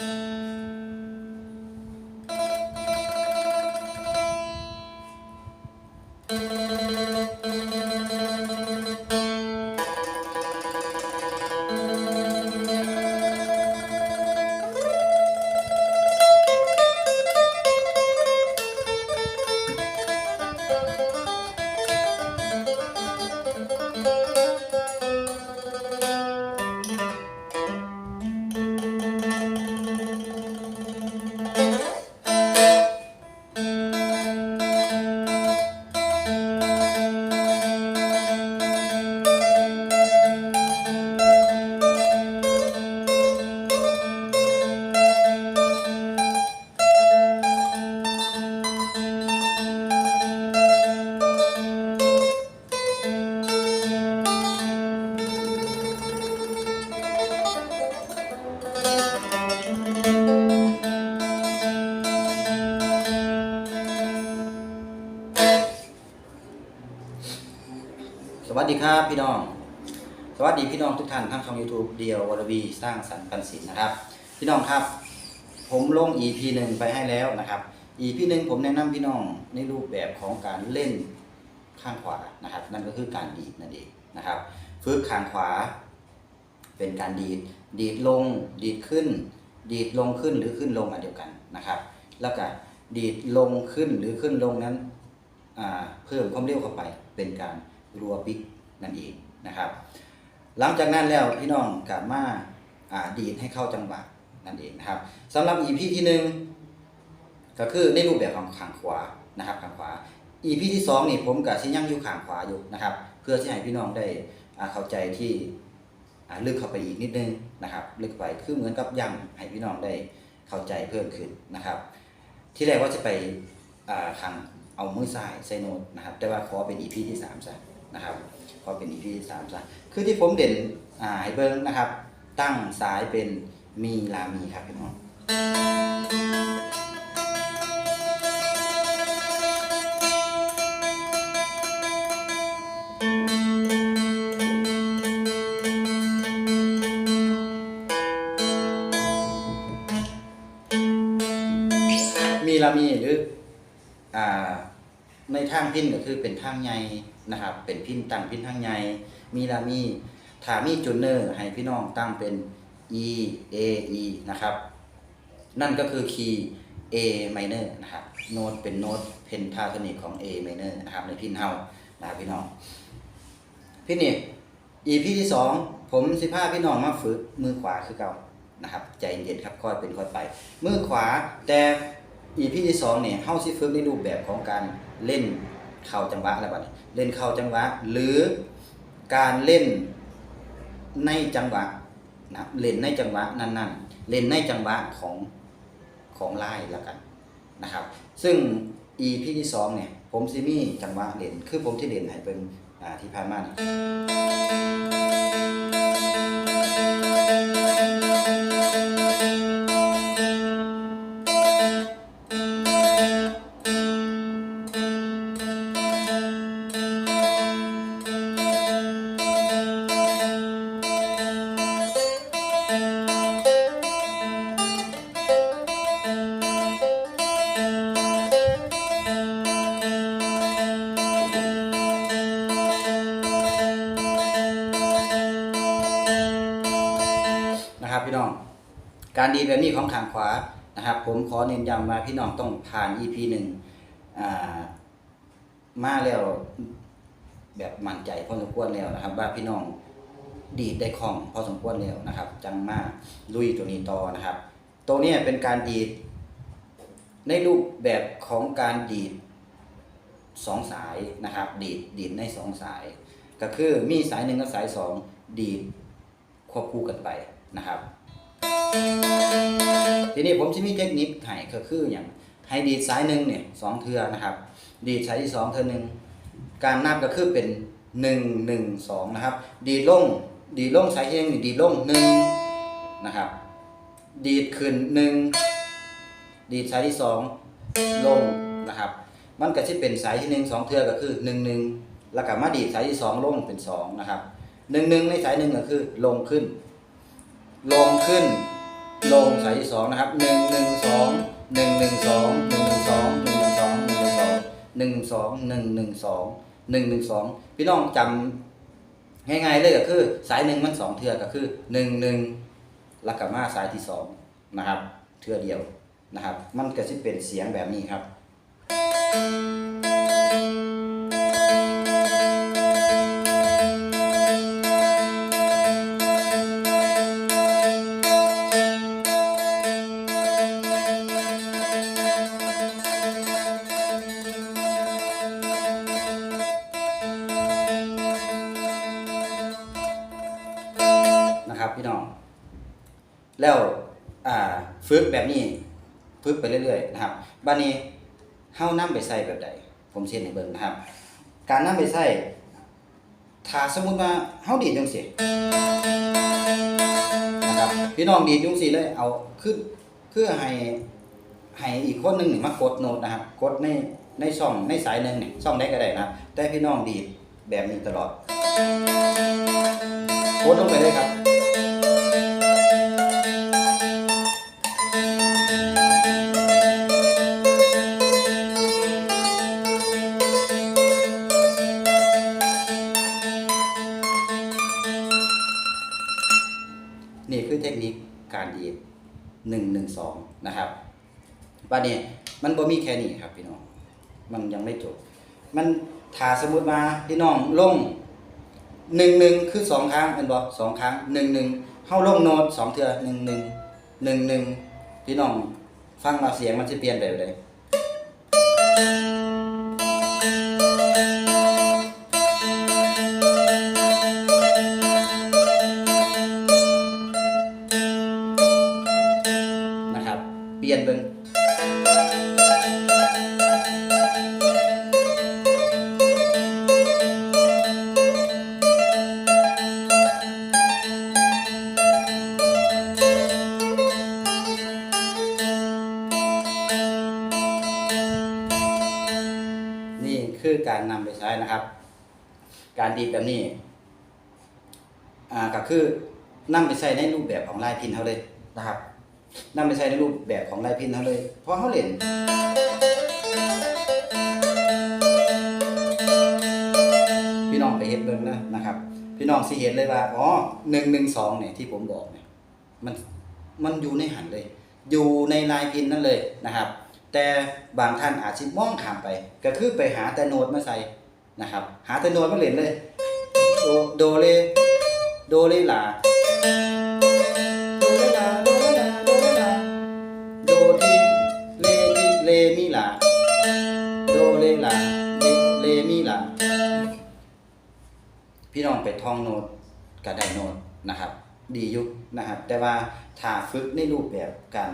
うん。 ดีครับพี่น้อง สวัสดีพี่น้องทุกท่านทางช่อง YouTube เดียววรวีสร้างสรรค์ปันศิลป์นะครับ พี่น้องครับ ผมลง EP หนึ่งไปให้แล้วนะครับ EP หนึ่งผมแนะนำพี่น้องในรูปแบบของการเล่นข้างขวานะครับ นั่นก็คือการดีดนั่นเองนะครับฝึกข้างขวา เป็นการดีดดีดลง ดีดขึ้น ดีดลงขึ้นหรือขึ้นลงอันเดียวกันนะครับ แล้วก็ดีดลงขึ้นหรือขึ้นลงนั้นเพิ่มความเร็วเข้าไปเป็นการรัวปิก นั่นเองนะครับ หลังจากนั้นแล้วพี่น้องกลับมาดีดให้เข้าจังหวะนั่นเองนะครับสำหรับ EP ที่หนึ่งก็คือในรูปแบบของขางขวานะครับขางขวา EP ที่สองนี่ผมกับชิยังอยู่ขางขวาอยู่นะครับ เพื่อที่ให้พี่น้องได้เข้าใจที่ลึกเข้าไปอีกนิดนึงนะครับ ลึกไปคือเหมือนกับย้ำให้พี่น้องได้เข้าใจเพิ่มขึ้นนะครับ ที่แรกว่าจะไปอ่าขังเอามือซ้ายใส่โนตนะครับ แต่ว่าขอเป็น EP ที่สามซะนะครับ ขอเป็น EP ที่สามซะคือที่ผมเด่นอ่าให้เบิ้งนะครับ ตั้งสายเป็นมีลามีครับพี่น้อง พินก็คือเป็นทางใหญ่นะครับ เป็นพินตั้งพินทางใหญ่มีลามีถามีจูเนอร์ให้พี่น้องตั้งเป็น E A E นะครับ นั่นก็คือคีย์ A minor นะครับโน้ตเป็นโน้ตเพนทาโทนิกของ A minor นะครับในพินเฮานะครับพี่น้องพี่นี่ EP ที่สองผมสิพาพี่น้องมาฝึกมือขวาคือเก่านะครับ ใจเย็นครับค่อยเป็นค่อยไป มือขวาแต่ EP ที่สองเนี่ยเฮาสิฝึกในรูปแบบของการเล่น เข้าจังหวะแล้วบัดนี้เล่นเข้าจังหวะ หรือการเล่นในจังหวะนะเล่นในจังหวะนั่นๆ เล่นในจังหวะของของไล่แล้วกันนะครับ ซึ่ง EP ที่สองเนี่ยผมซิมี่จังหวะเล่นคือผมที่เล่นให้เป็นที่ผ่านมานี่น การดีแบบนี้ของทางขวานะครับ ผมขอเน้นย้ำว่าพี่น้องต้องผ่าน EP หนึ่งมาแล้วแบบมั่นใจพอสมควรแล้วนะครับ ว่าพี่น้องดีดได้คล่องพอสมควรแล้วนะครับ จังมากลุยตัวนี้ต่อนะครับ ตัวนี้เป็นการดีดในรูปแบบของการดีดสองสายนะครับ ดีดดีดในสองสาย ก็คือมีสายหนึ่งกับสายสองดีดควบคู่กันไปนะครับ ทีนี้ผมจะมีเทคนิคให้ก็คืออย่างให้ดีดสายหนึ่งเนี่ยสองเทือนะครับ ดีดสายที่สองเทือหนึ่งการนับก็คือเป็นหนึ่งหนึ่งสองนะครับ ดีดลงดีดลงสายที่หนึ่งดีดลงหนึ่งนะครับ ดีดขึ้นหนึ่งดีดสายที่สองลงนะครับ มันก็จะเป็นสายที่หนึ่งสองเทือก็คือหนึ่งหนึ่งแล้วก็มาดีดสายที่สองลงเป็นสองนะครับหนึ่งหนึ่งในสายหนึ่งก็คือลงขึ้น ลงขึ้น ลงสายที่สองนะครับหนึ่งหนึ่งสองหนึ่งหนึ่งสองหนึ่งหนึ่งสองหนึ่งหนึ่งสองหนึ่งหนึ่งสองหนึ่งสองหนึ่งหนึ่งสองหนึ่งหนึ่งสองพี่น้องจำง่ายๆเลยก็คือ สายหนึ่งมันสองเทือก็คือหนึ่งหนึ่งแล้วก็มาสายที่สองนะครับ เทือเดียวนะครับ มันก็จะเป็นเสียงแบบนี้ครับ แล้วอ่าฝึกแบบนี้ฝึกไปเรื่อยๆนะครับบัดนี้เฮานํไปใส่แบบใดผมเช่นให้เบิ่งนะครับ การนํไปใส่ถ้าสมมุติว่าเฮาดีดจังซี่นะครับพี่น้องดีดจังซี่เลยเอาคือคือให้ให้อีกคนหนึงนี่มากดโน้ตนะครับกดในในช่องในสายหนึ่งนี่ช่องใดก็ได้นะครับแต่พี่น้องดีดแบบนี้ตลอดกดลงไปเลยครับ เทคนิคการดีดหนึ่งหนึ่งสองนะครับบัดนี้มันบ่มีแค่นี้ครับพี่น้อง มันยังไม่จบ มันถ้าสมมติมาพี่น้องลงหนึ่งหนึ่งคือสองครั้งเป็นบ่สองครั้งหนึ่งหนึ่งเข้าลงโน้ตสองเทือหนึ่งหนึ่งหนึ่งหนึ่งพี่น้องฟังมาเสียงมันจะเปลี่ยนไปเลย คือการนำไปใช้นะครับ การดีแบบนี้อ่าก็คือนำไปใช้ในรูปแบบของลายพินเขาเลยนะครับนำไปใช้ในรูปแบบของลายพินเขาเลย เพราะเขาเล่นพี่น้องไปเห็นเบิ่งนะนะครับ พี่น้องสิเห็นเลยว่าอ๋อหนึ่งหนึ่งสองเนี่ยที่ผมบอกเนี่ยมันมันอยู่ในหันเลย อยู่ในลายพินนั่นเลยนะครับ แต่บางท่านอาจจะมองข้ามไป ก็คือไปหาแต่โน้ตมาใส่นะครับ หาแต่โน้ตมาเล่นเลยโดโดเลโดเลลาโดเลลาโดเลลาโดเลลาโดทีเลทีเลมีลาโดเลลาเลเลมีลาพี่น้องไปท่องโน้ตกับได้โน้ตนะครับ ดียุคนะครับ แต่ว่าถ้าฝึกในรูปแบบการ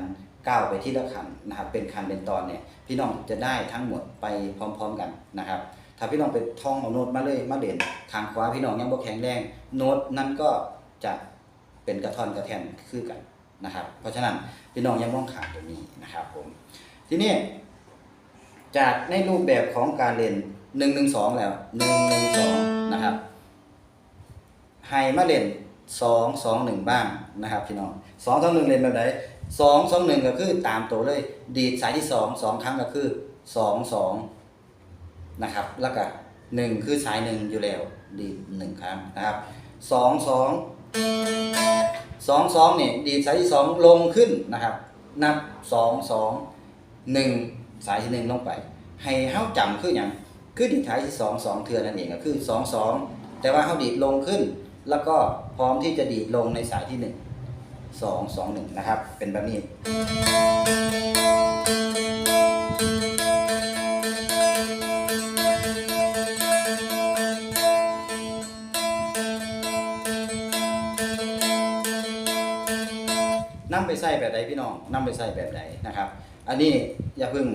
ก้าวไปที่ละขันนะครับเป็นคันเป็นตอนเนี่ยพี่น้องจะได้ทั้งหมดไปพร้อม ๆกันนะครับ ถ้าพี่น้องไปท่องเอาโน้ตมาเลยมาเด่นทางขวาพี่น้องยังบ่แข็งแรงโน้ตนั้นก็จะเป็นกระท่อนกระแทนคือกันนะครับ เพราะฉะนั้นพี่น้องยังมองขาดตรงนี้นะครับผมทีนี้จากในรูปแบบของการเล่นหนึ่งหนึ่งสองแล้วหนึ่งหนึ่งสองนะครับให้มาเล่นสองสองหนึ่งบ้างนะครับพี่น้องสองสองหนึ่งเล่นแบบไหน สองสองหนึ่งก็คือตามตัวเลย ดีดสายที่สองสองครั้งก็คือสองสองนะครับแล้วก็หนึ่งคือสายหนึ่งอยู่แล้ว ดีดหนึ่งครั้งนะครับสองสองสองสองเนี่ยดีดสายที่สองลงขึ้นนะครับ นับสองสองหนึ่งสายที่หนึ่งลงไป ให้เฮาจำคืออย่างคือดีดสายที่สองสองเทือนั่นเองก็คือสองสองแต่ว่าเฮาดีดลงขึ้น แล้วก็พร้อมที่จะดีดลงในสายที่หนึ่ง สองสองหนึ่งนะครับ เป็นแบบนี้นํไปใส่แบบใดพี่น้องนํไปใส่แบบใดนะครับ อันนี้อย่าเพิ่ง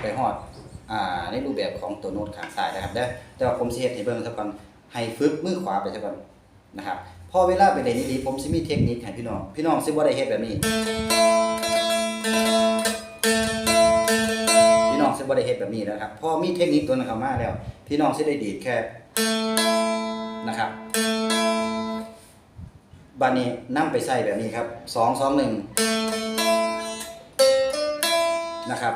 ไปฮอดอ่าในรูปแบบของตัวโน้ตขางซ้ายนะครับเด้อแต่ว่าผมสิเฮ็ดให้เบิ่งซะก่อนให้ฝึกมือขวาไปซะก่อนนะครับ พอเวลาไปเล่นดีๆผมสิมีเทคนิคให้พี่น้อง พี่น้องสิบ่ได้เฮ็ดแบบนี้ พี่น้องสิบ่ได้เฮ็ดแบบนี้นะครับ พอมีเทคนิคตัวนั้นเข้ามาแล้ว พี่น้องสิได้ดีดแค่นะครับบันนี้นํไปใส่แบบนี้ครับสองสองหนึ่งนะครับ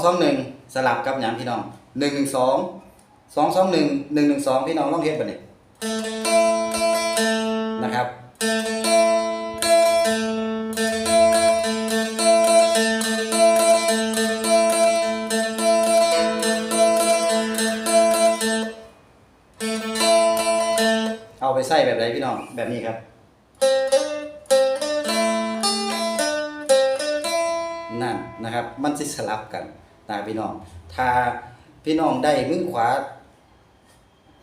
สองสองหนึ่งสลับกับหยังพี่น้องหนึ่งหนึ่งสองสองสองหนึ่งหนึ่งหนึ่งสองพี่น้องลองเฮ็ดบัดนี้นะครับเอาไปใส่แบบไหนพี่น้องแบบนี้ครับนั่นนะครับ มันสิสลับกัน นะพี่น้อง ถ้าพี่น้องได้มือขวา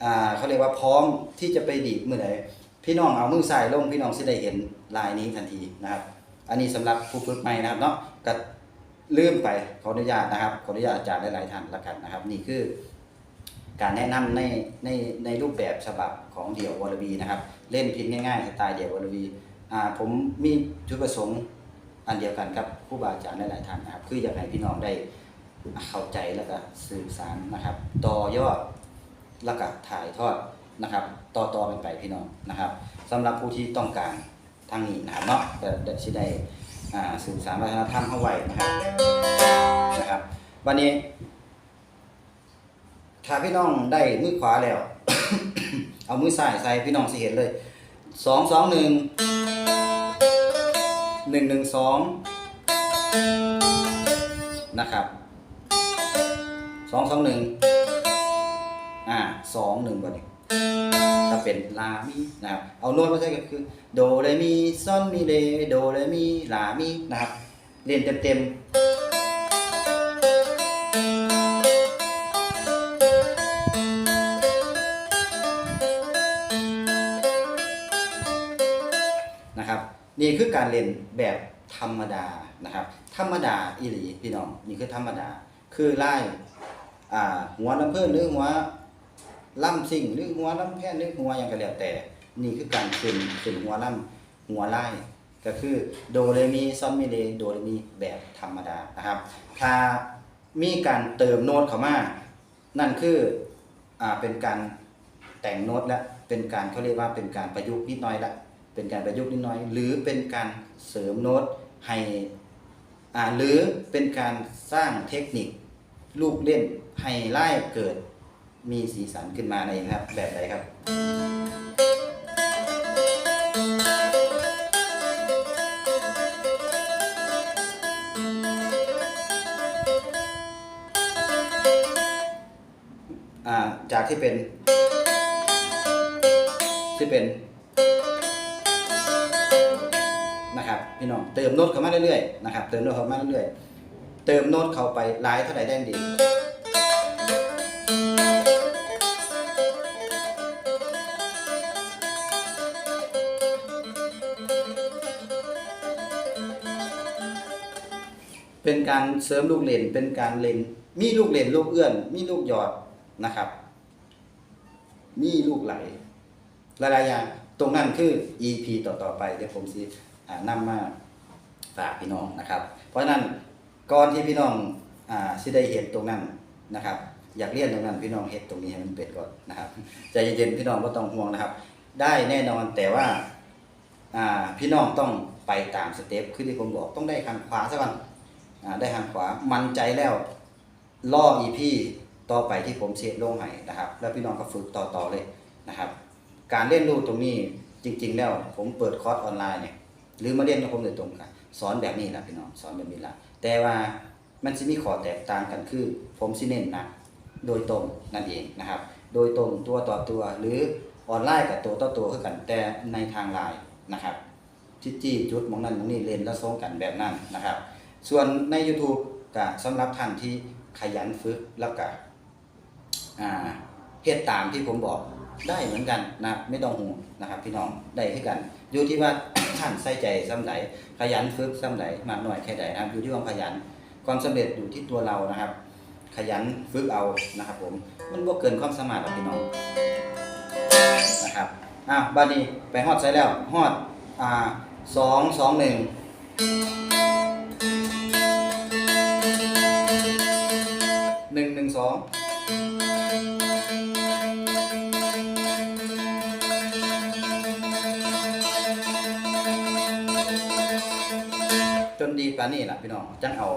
อ่าเขาเรียกว่าพร้อมที่จะไปดีดมือไหนพี่น้องเอามือซ้ายลงพี่น้องสิได้เห็นลายนี้ทันทีนะครับ อันนี้สำหรับผู้ฝึกใหม่นะครับเนาะก็ลืมไปขออนุญาตนะครับขออนุญาตอาจารย์หลายๆท่านละกันนะครับ นี่คือ การแนะนำในในในรูปแบบฉบับของเดี่ยววอลบีนะครับ เล่นพินง่ายๆสไตล์เดี่ยววอลบีอ่าผมมีจุดประสงค์อันเดียวกันครับผู้บาอาจารย์หลายๆท่านนะครับ คืออยากให้พี่น้องได้ เข้าใจแล้วก็สื่อสารนะครับ ต่อยอดแล้วก็ถ่ายทอดนะครับ ต่อต่อๆกันไปพี่น้องนะครับสำหรับผู้ที่ต้องการทางนี้นะครับเนาะก็ได้สิได้สื่อสารวัฒนธรรมเข้าไว้นะครับนะครับ วันนี้ถ้าพี่น้องได้มือขวาแล้ว เอามือซ้ายใส่พี่น้องสิเห็นเลยสองสองหนึ่งหนึ่งหนึ่งสองนะครับ สองสองหนึ่งอ่าสองหนึ่งก่อนถ้าเป็นลามีนะครับเอาโน้ตมาใช้ก็คือโดเรมีซอนมีเรโดเรมีลามีนะครับเรียนเต็มๆนะครับ นี่คือการเล่นแบบธรรมดานะครับ ธรรมดาอีหลีพี่น้องนี่คือธรรมดาคือไล่ อ่า หัวลำเพิ่นหรือหัวล่ำสิ่งหรือหัวลำแพนหรือหัวอย่างก็แล้วแต่ นี่คือการขึ้นขึ้นหัวล่ำหัวไล่ก็คือโดเรมีซอนมิเรโดเรมีแบบธรรมดานะครับ ถ้ามีการเติมโน้ตเข้ามา นั่นคืออ่าเป็นการแต่งโน้ตและเป็นการเขาเรียกว่าเป็นการประยุกต์นิดหน่อยละเป็นการประยุกต์นิดหน่อย หรือเป็นการเสริมโน้ตให้อ่าหรือเป็นการสร้างเทคนิค ลูกเล่นให้ไล่เกิด มีสีสันขึ้นมาในครับ แบบใดครับอ่าจากที่เป็น ที่เป็น นะครับ พี่น้องเติมโน้ตเข้ามาเรื่อยๆนะครับ เติมโน้ตเข้ามาเรื่อยๆ เติมโน้ตเข้าไปหลายเท่าไหร่ได้ดีเป็นการเสริมลูกเล่นเป็นการเล่นมีลูกเล่นลูกเอื้อน มีลูกหยอดนะครับ มีลูกไหลหลายๆอย่างตรงนั้นคือ EP ต่อๆไปเดี๋ยวผมสิอ่านำมาฝากพี่น้องนะครับ เพราะนั้น ก่อนที่พี่น้องอ่าสิได้เห็นตรงนั้นนะครับ อยากเรียนตรงนั้นพี่น้องเฮ็ดตรงนี้ให้มันเป็นก่อนนะครับใจเย็นๆพี่น้องก็ต้องห่วงนะครับ ได้แน่นอนแต่ว่าอ่าพี่น้องต้องไปตามสเต็ปคือที่ผมบอกต้องได้ทางขวาซะก่อนอ่าได้ทางขวามั่นใจแล้วล่อ EP ต่อไปที่ผมเซตลงให้นะครับ แล้วพี่น้องก็ฝึกต่อๆเลยนะครับ การเรียนรู้ตรงนี้จริง ๆ แล้วผมเปิดคอร์สออนไลน์เนี่ยหรือมาเรียนกับผมโดยตรงกันสอนแบบนี้แหละพี่น้องสอนแบบนี้ละ แต่ว่ามันจะมีข้อแตกต่างกันคือ ผมสิเน้นหนักโดยตรงนั่นเองนะครับ โดยตรงตัวต่อตัวหรือออนไลน์กับตัวต่อตัวคือกันแต่ในทางไลน์นะครับจิจี้จุดมองนั้นมองนี้เลนแล้วส่งกันแบบนั้นนะครับ ส่วนใน YouTube ก็สำหรับท่านที่ขยันฝึกแล้วก็อ่าเฮ็ดตามที่ผมบอกได้เหมือนกันนะไม่ต้องห่วงนะครับ พี่น้องได้ให้กัน อยู่ที่ว่าท่านใส่ใจซ้ำไหนขยันฝึกซ้ำไหนมากน้อยแค่ไหนนะครับ อยู่ที่ความขยัน ความสำเร็จอยู่ที่ตัวเรานะครับ ขยันฝึกเอานะครับผมมันบ่เกินความสามารถหรอกพี่น้องนะครับอะบัดนี้ไปฮอดใส่แล้วฮอดอ่าสองสองหนึ่งหนึ่งหนึ่งสอง นี่แหล่ะพี่น้องจังเอา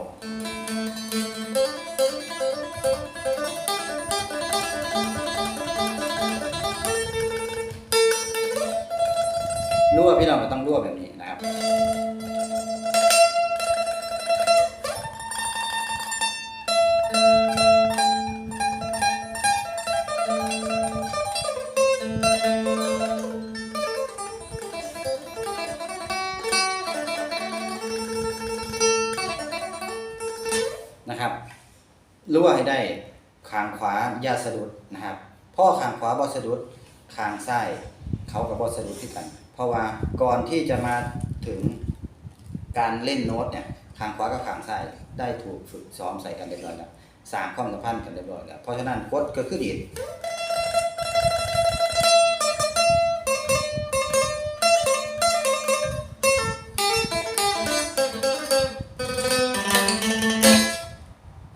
รั่วพี่น้องเราต้องรั่วแบบนี้นะครับ นะครับพ่อคางขวาบ่สะดุดคางซ้ายเขากับบ่สะดุดที่กัน เพราะว่าก่อนที่จะมาถึงการเล่นโน้ตเนี่ยคางขวากับคางซ้ายได้ถูกฝึกซ้อมใส่กันเรียบร้อยแล้วสร้างความสัมพันธ์กันเรียบร้อยแล้วเพราะฉะนั้นกดก็คือดีด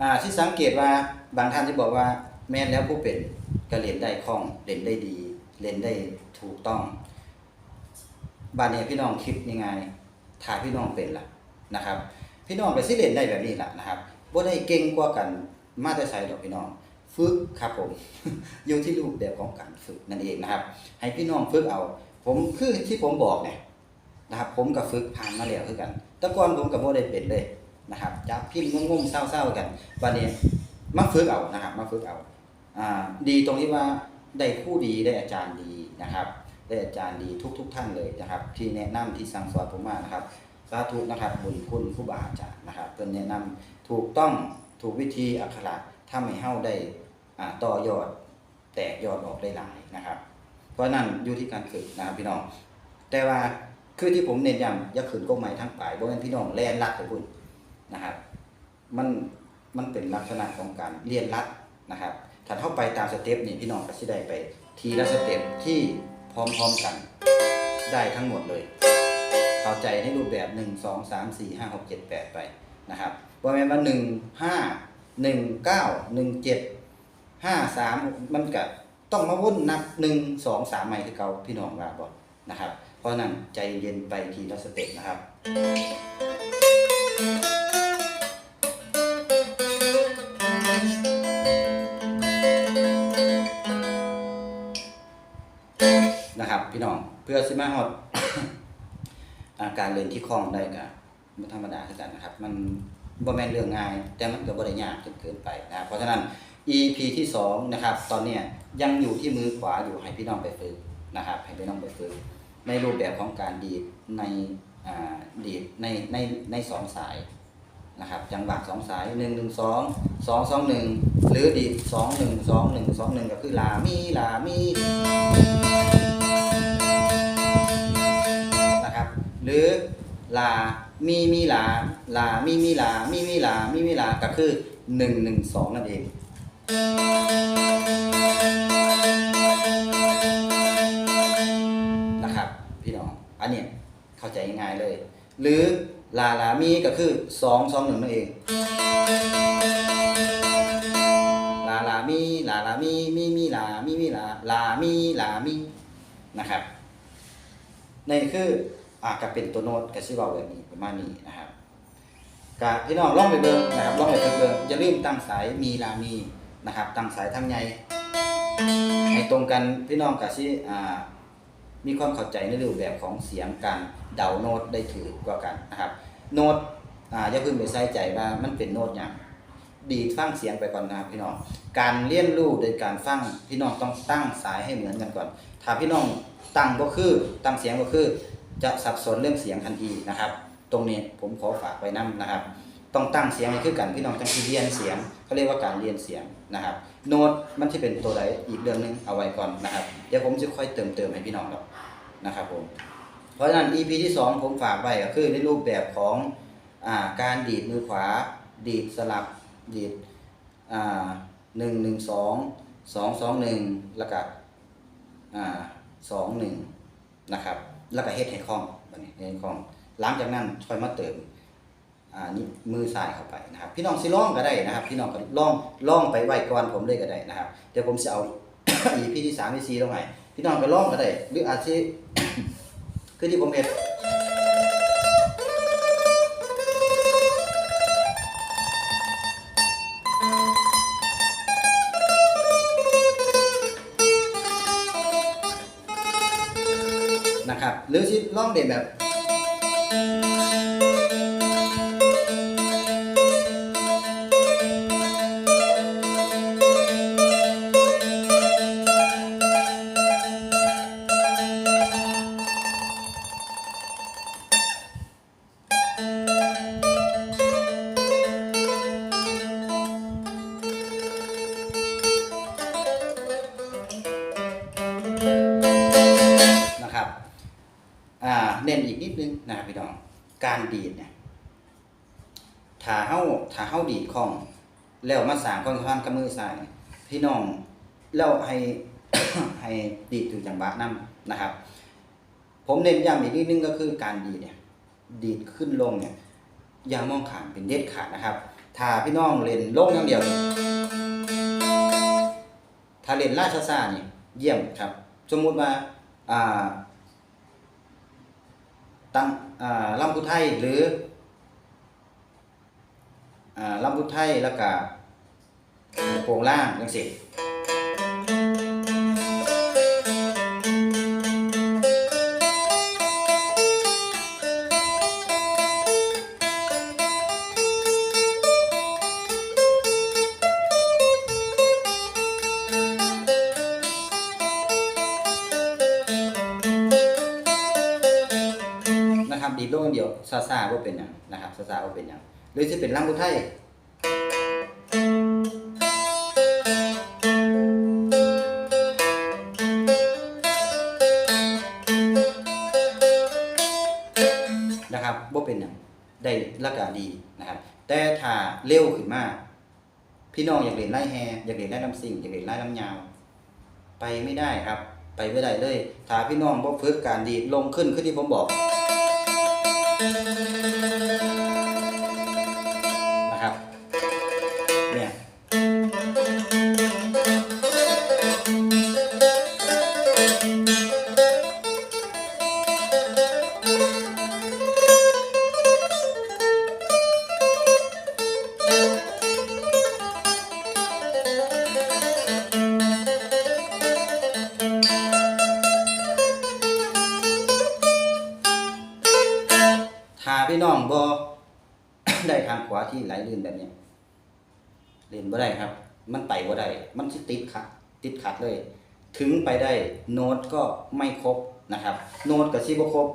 อ่าที่สังเกตว่าบางท่านที่บอกว่าแม่นแล้วผู้เป็น ก็เล่นได้คล่องเล่นได้ดีเล่นได้ถูกต้องบานเนี้พี่น้องคิดยังไงถ้าพี่น้องเป็นล่ะนะครับ พี่น้องไปสิเล่นได้แบบนี้ล่ะนะครับบ่ได้เก่งกว่ากันมาแต่ไสดอกพี่น้องฝึกครับผมอยู่ที่รูปแบบของการฝึกนั่นเองนะครับ ให้พี่น้องฝึกเอา ผมคือที่ผมบอกเนี่ยนะครับ ผมกับฝึกผ่านมาแล้วคือกันแต่ก่อนผมกับบ่ได้เป็นเลยนะครับจับพิมพ์งงๆเศร้าๆกันวันนี้มาฝึกเอานะครับ มาฝึกเอา ดีตรงที่ว่าได้คู่ดีได้อาจารย์ดีนะครับ ได้อาจารย์ดีทุกๆท่านเลยนะครับ ที่แนะนำที่สั่งสอนผมมานะครับสาธุนะครับบุญคุณครูบาอาจารย์นะครับเพิ่นแนะนำถูกต้องถูกวิธีอักขระทำให้เฮาได้อ่าต่อยอดแตกยอดออกได้หลายนะครับ เพราะนั้นอยู่ที่การฝึกนะครับพี่น้อง แต่ว่าคือที่ผมเน้นย้ำย่าขืนกกไม้ทั้งปลายบ่แม่นพี่น้องแลนลัดไปพุ่นนะครับ มันมันเป็นลักษณะของการเรียนรัดนะครับ ถ้าเข้าไปตามสเต็ปนี่พี่น้องก็สิได้ไป ทีละสเต็ปที่พร้อมๆกันได้ทั้งหมดเลย เข้าใจในรูปแบบ 1 2 3 4 5 6 7 8 ไปนะครับว่าแม้นว่า 1 5 1 9 1 7 5 3 มันก็ต้องมาวนนับ 1 2 3ใหม่คือเก่าพี่น้องว่าบ่นะครับ เพราะนั้นใจเย็นไปทีละสเต็ปนะครับนะครับ เพื่อสิมาฮอดอาการเรียนที่คล่องได้ก็บ่ธรรมดาคือกันนะครับ มันบ่แม่นเรื่องง่าย แต่มันก็บ่ได้ยากจนเกินไปนะเพราะฉะนั้น EP ที่สองนะครับตอนเนี้ยยังอยู่ที่มือขวาอยู่ให้พี่น้องไปฝึกนะครับ ให้พี่น้องไปฝึกในรูปแบบของการดีดในดีดในในในสองสายนะครับจังหวะสองสายหนึ่งหนึ่งสองสองสองหนึ่งหรือดีดสองหนึ่งสองหนึ่งสองหนึ่งก็คือลามีลามี หรือลา มีมีลา ลา มีมีลา มีมีลา มีมีลา ก็คือ 112 นั่นเอง นะครับ พี่น้อง อันนี้เข้าใจง่ายเลย หรือลาลา มีก็คือ 2 2 1 นั่นเอง ลาลา มี ลาลา มี มีมีลา มีมีลา ลา มี ลา มี นะครับ ในคือ อ่าก็เป็นตัวโน้ตกับซิเว้าแบบนี้ประมาณนี้นะครับกะพี่น้องลองไปเบิ่งนะครับลองไปเบิ่งอย่าลืมตั้งสายมีลามีนะครับ ตั้งสายทางใหญ่ให้ตรงกันพี่น้องกับซิอ่ามีความเข้าใจในรูปแบบของเสียงการเดาโน้ตได้ถือกว่ากันนะครับ โน้ตอ่าอย่าเพิ่งไปใส่ใจว่ามันเป็นโน้ตหยังดีฟังเสียงไปก่อนนะครับพี่น้อง การเรียนรู้โดยการฟังพี่น้องต้องตั้งสายให้เหมือนกันก่อน ถ้าพี่น้องตั้งก็คือตั้งเสียงก็คือ จะสับสนเรื่องเสียงทันทีนะครับ ตรงนี้ผมขอฝากไว้นํนะครับ ต้องตั้งเสียงให้คือกันพี่น้องจังที่เรียนเสียงเขาเรียกว่าการเรียนเสียงนะครับ โน้ตมันที่เป็นตัวใดอีกเรื่องหนึงเอาไว้ก่อนนะครับ เดี๋ยวผมจะค่อยเติมเติมให้พี่น้องครับนะครับผมเพราะฉะนั้น EP ที่ 2 ผมฝากไว้ก็คือในรูปแบบของอาการดีดมือขวา ดีดสลับดีดหนึ่งหนึ่งสองสองสองหนึ่งแล้วก็สองหนึ่งนะครับ แล้วก็เฮ็ดให้คล่องบัดนี้เฮ็ดให้คล่อง หลังจากนั้นค่อยมาเติมอ่านี่มือซ้ายเข้าไปนะครับ พี่น้องสิลองก็ได้นะครับ พี่น้องก็ลองลองไปไว้ก่อนผมเลยก็ได้นะครับเดี๋ยวผมจะเอา EP ที่3ที่4ลงให้พี่น้องก็ลองก็ได้หรืออาจสิคือที่ผมเฮ็ด หรือชิลองเด่นแบบ เน้นอีกนิดนึงนะพี่น้อง การดีดเนี่ยถ้าเฮาถ้าเฮาดีดของ แล้วมาสร้างความสัมพันธ์กับมือซ้ายพี่น้องแล้วให้ให้ดีดถึงจังหวะนํนะครับ ผมเน้นย้ำอีกนิดนึงก็คือการดีดเนี่ย ดีดขึ้นลงเนี่ยอย่ามองขามเป็นเด็ดขาดนะครับ ถ้าพี่น้องเล่นลงอย่างเดียวนี่ถ้าเล่นราชซ่านี่เยี่ยมครับ สมมุติว่าอ่า ตั้งลำพุไทยหรืออลำพุไทยแล้วก็โปรงล่างจังสิ ลงอย่างเดียวซาซาบ่เป็นหยังนะครับซาซาบ่เป็นหยังหรือสิเป็นลำพุไทยนะครับบ่เป็นหยังได้ราคาดีนะครับ แต่ถ้าเร็วขึ้นมาพี่น้องอยากเรียนไล่แฮอยากเรียนไล่น้ำซิ่งอยากเรียนไล่น้ำยาว ไปไม่ได้ครับ ไปไม่ได้เลยถ้าพี่น้องบ่ฝึกการดีดลงขึ้นขึ้นที่ผมบอกาที่ไหลลื่นแบบนี้เล่นบ่ได้ครับ มันไปบ่ได้ มันสิติดขัด ติดขัดเลย ถึงไปได้โน้ตก็ไม่ครบนะครับ โน้ตก็สิบ่ครบ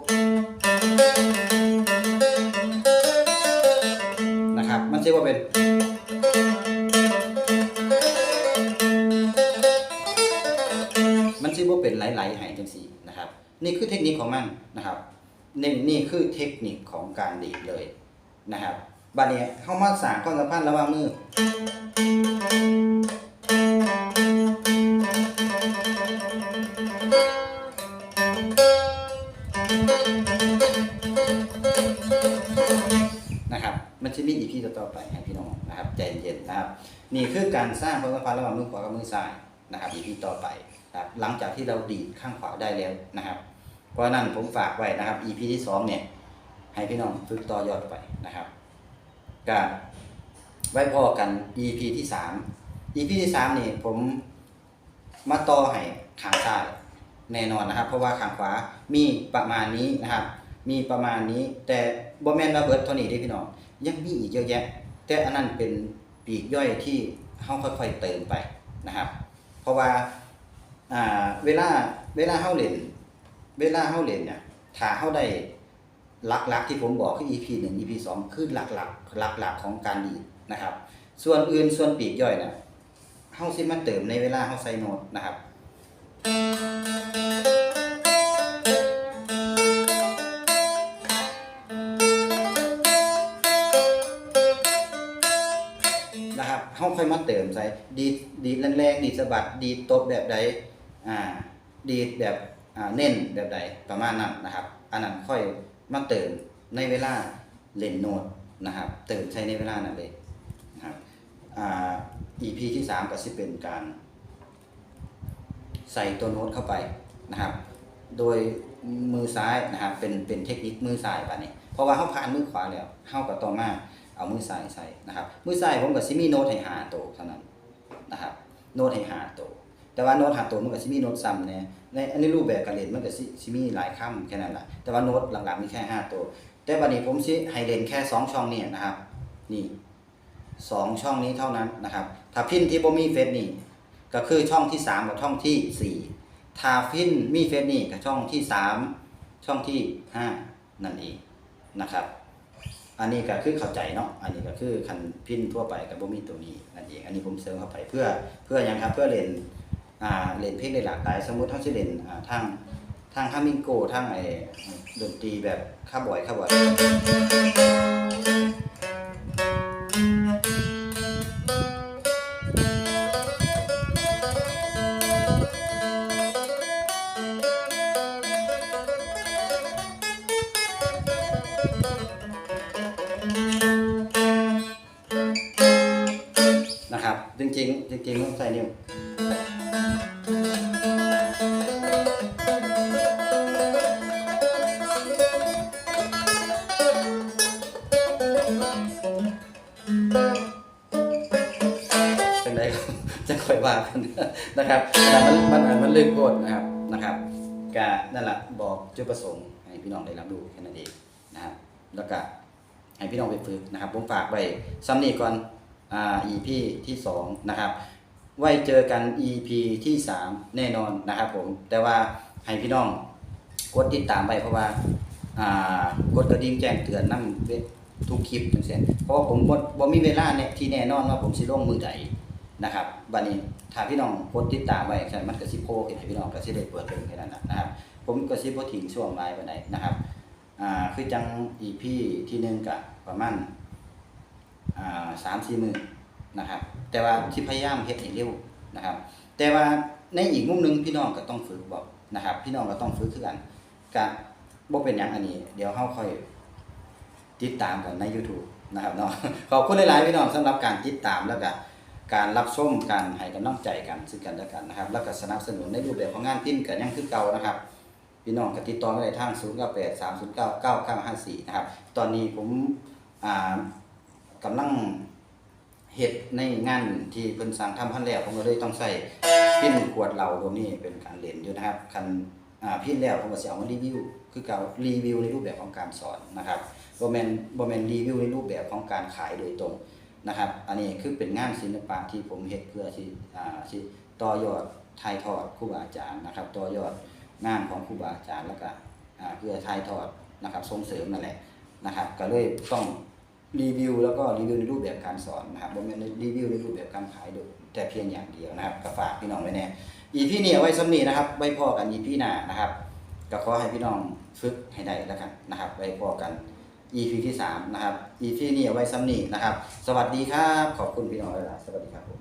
นะครับ มันสิว่าเป็นมันสิบ่าเป็นไหลๆให้จังซีนะครับ นี่คือเทคนิคของมันนะครับนี่นี่คือเทคนิคของการดีดเลยนะครับ บัดนี้เข้ามาสร้างความสัมพันธ์ระหว่างมือ นะครับ มันจะมีอีพีต่อๆไปให้พี่น้องนะครับ ใจเย็นนะครับ นี่คือการสร้างความสัมพันธ์ระหว่างมือขวากับมือซ้ายนะครับอีพีต่อไปนะครับหลังจากที่เราดีดข้างขวาได้แล้วนะครับ เพราะนั้นผมฝากไว้นะครับ EP ที่สองเนี่ยให้พี่น้องฝึกต่อยอดไปนะครับ ก็ไว้พอกัน EP ที่สาม EP ที่สามนี่ผมมาต่อให้ขางซ้ายแน่นอนนะครับ เพราะว่าขางขวามีประมาณนี้นะครับ มีประมาณนี้ แต่บ่แมนระเบิดเท่านี้เด้พี่น้องยังมีอีกเยอะแยะ แต่อันนั้นเป็นปีกย่อยที่เฮาค่อยๆเติมไปนะครับ เพราะว่าเวลาเวลาเฮาเล่น เวลาเฮาเล่นเนี่ยถ้าเฮาได้ หลักๆที่ผมบอกคือ EP 1 EP 2คือหลักๆหลักๆของการดีดนะครับ ส่วนอื่นส่วนปีกย่อยน่ะเฮาสิมาเติมในเวลาเฮาใส่โน้ตนะครับนะครับเฮาค่อยมาเติมใส่ดีดดีดแรงๆดีดสะบัดดีดตบแบบใดอ่าดีดแบบอ่าเน้นแบบใดประมาณนั้นนะครับ อันนั้นค่อย มาเติมในเวลาเล่นโน้ตนะครับ เติมใช้ในเวลานั้นเลยนะครับอ่า EP ที่สามก็สิเป็นการใส่ตัวโน้ตเข้าไปนะครับ โดยมือซ้ายนะครับ เป็นเป็นเทคนิคมือซ้ายป่ะนี่เพราะว่าเขาผ่านมือขวาแล้วเขาก็ต้องมาเอามือซ้ายใส่นะครับ มือซ้ายผมกับซิมีโน้ตให้หาโตเท่านั้นนะครับ โน้ตให้หาโตแต่ว่าโน้ตหาโตมันกับซิมีโน้ตซ้ำเนี่ย ในอันนี้รูปแบบการเล่นมันกับซิมีหลายคำแค่นั้นแหละแต่ว่าโน้ตหลังๆมีแค่ห้าตัว แต่บัดนี้ผมสิให้เล่นแค่สองช่องเนี่ยนะครับ นี่สองช่องนี้เท่านั้นนะครับ ถ้าพินที่บ่มีเฟซนี่ก็คือช่องที่ 3 กับช่องที่4ทาฟินมีเฟสนี่กับช่องที่ 3 ช่องที่ 5 นั่นเองนะครับ อันนี้ก็คือเข้าใจเนาะ อันนี้ก็คือคันพินทั่วไปกับบ่มีตัวนี้นั่นเอง อันนี้ผมเสริมเข้าไปเพื่อเพื่อยังครับเพื่อเล่น อ่าเล่นเพลงได้หลากหลาย สมมุติเฮาสิเล่นอ่าทางทางฮามิงโกทางไอ้ดนตรีแบบคาบอยคาบอยนะครับ จริงๆ จริงๆต้องใส่นิ้ว ค่อยว่ากันนะครับมันมันมันมันลึกโคตรนะครับนะครับกะนั่นแหละบอกจุดประสงค์ให้พี่น้องได้รับรู้แค่นั้นเองนะครับแล้วก็ให้พี่น้องไปฝึกนะครับผมฝากไว้ซ้ำนี่ก่อนอ่า EP ที่2นะครับไว้เจอกัน EP ที่ 3 แน่นอนนะครับผมแต่ว่าให้พี่น้องกดติดตามไปเพราะว่าอ่ากดกระดิ่งแจ้งเตือนนั่งทุกคลิปจังซี่เพราะว่าผมบ่มีเวลาเนี่ยที่แน่นอนว่าผมสิลงมือใด นะครับบัดนี้ถ้าพี่น้องกดติดตามไว้ใช่มันก็สิโพขึ้นให้พี่น้องก็สิได้เปิดเบิ่งแค่นั้นนะครับ ผมก็สิบ่ทิ้งช่วงหลายปานใดนนะครับอ่าคือจังอีพีที่หนึ่งกับประมาณอ่าสามสี่หมื่นนะครับ แต่ว่าที่พยายามเฮ็ดให้เร็วนะครับ แต่ว่าในอีกมุมหนึงพี่น้องก็ต้องฝึกบอกนะครับ พี่น้องก็ต้องฝึกคือกันกะบ่เป็นหยังอันนี้ เดี๋ยวเฮาค่อยติดตามกันใน YouTube นะครับเนาะขอบคุณหลายๆพี่น้องสำหรับการติดตามแล้วก็ การรับชมการให้กำลังใจกันซึ่งกันและกันนะครับ แล้วก็สนับสนุนในรูปแบบของงานพิมพ์กันยังคือเก่านะครับ พี่น้องก็ติดต่อมาได้ทาง 0 9 8 3 0 9 9 9 5 4 นะครับ ตอนนี้ผมกำลังเฮ็ดในงานที่เพิ่นสั่งทำพันแล้วผมก็เลยต้องใส่พินขวดเหล้าตัวนี้เป็นการเล่นอยู่นะครับคันพินแล้วผมก็สิเอามารีวิวคือการรีวิวในรูปแบบของการสอนนะครับบ่แม่นบ่แมนรีวิวในรูปแบบของการขายโดยตรง นะครับ อันนี้คือเป็นงานศิลปะที่ผมเฮ็ดเพื่อที่ที่ต่อยอดถ่ายทอดครูบาอาจารย์นะครับ ต่อยอดงานของครูบาอาจารย์แล้วก็เพื่อถ่ายทอดนะครับส่งเสริมนั่นแหละนะครับ ก็เลยต้องรีวิวแล้วก็รีวิวในรูปแบบการสอนนะครับผมเป็นรีวิวในรูปแบบการขายโดยแต่เพียงอย่างเดียวนะครับก็ฝากพี่น้องไว้แน่อีพี่เนี่เอาไว้สำนีนะครับ ไว้พ่อกันอีพี่หน้านะครับ ก็ขอให้พี่น้องฝึกให้ได้แล้วกันนะครับ ไว้พ่อกัน EP ที่สามนะครับ EP นี่เอาไว้ซ้ำนี่นะครับ สวัสดีครับ ขอบคุณพี่น้องหลายๆสวัสดีครับผม